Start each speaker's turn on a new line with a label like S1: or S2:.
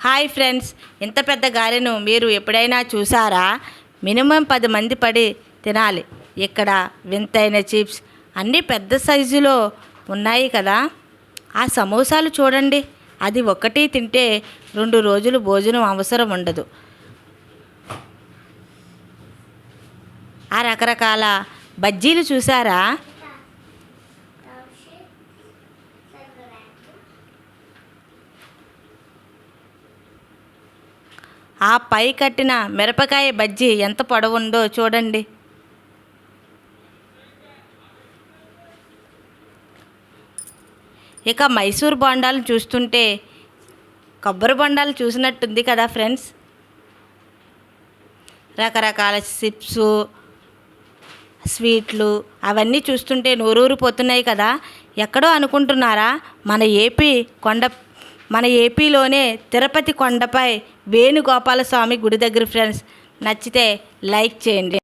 S1: Hi friends ఇంత పెద్ద గారెను మీరు ఎప్పుడైనా చూసారా? మినిమం పది మంది పడి తినాలి. ఇక్కడ వింతైన చిప్స్ అన్నీ పెద్ద సైజులో ఉన్నాయి కదా? ఆ సమోసాలు చూడండి. అది ఒకటి తింటే రెండు రోజులు భోజనం అవసరం ఉండదు. ఆ రకరకాల బజ్జీలు చూసారా? ఆ పై కట్టిన మిరపకాయ బజ్జీ ఎంత పొడవుందో చూడండి. ఇక మైసూర్ బొండాలు చూస్తుంటే కొబ్బరి బొండాలు చూసినట్టుంది కదా ఫ్రెండ్స్. రకరకాల చిప్స్ స్వీట్లు అవన్నీ చూస్తుంటే నూరూరిపోతున్నాయి కదా. ఎక్కడో అనుకుంటున్నారా మన ఏపీ కొండ మన ఏపీలోనే తిరుపతి కొండపై వేణుగోపాలస్వామి గుడి దగ్గర ఫ్రెండ్స్ నచ్చితే లైక్ చేయండి.